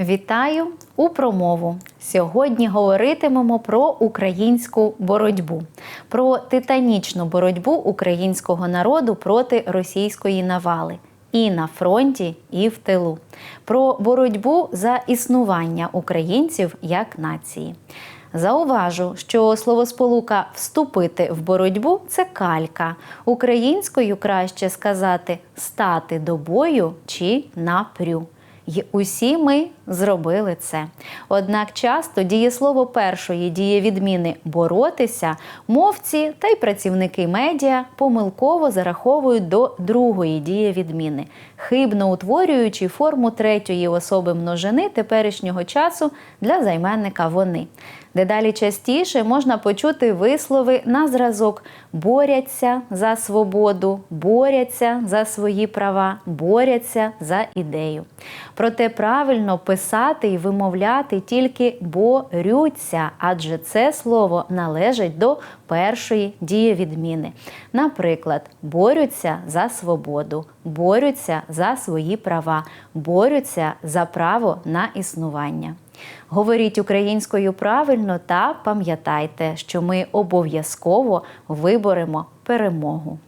Вітаю у промову. Сьогодні говоритимемо про українську боротьбу, про титанічну боротьбу українського народу проти російської навали і на фронті, і в тилу, про боротьбу за існування українців як нації. Зауважу, що словосполука вступити в боротьбу це калька. Українською краще сказати стати до бою чи напрю. І усі ми зробили це. Однак часто дієслово першої дієвідміни боротися мовці та й працівники медіа помилково зараховують до другої дієвідміни, хибно утворюючи форму третьої особи множини теперішнього часу для займенника вони. Дедалі частіше можна почути вислови на зразок боряться за свободу, боряться за свої права, боряться за ідею. Проте правильно писати і вимовляти тільки борються, адже це слово належить до першої дієвідміни. Наприклад, борються за свободу, борються за свої права, борються за право на існування. Говоріть українською правильно та пам'ятайте, що ми обов'язково виборемо перемогу.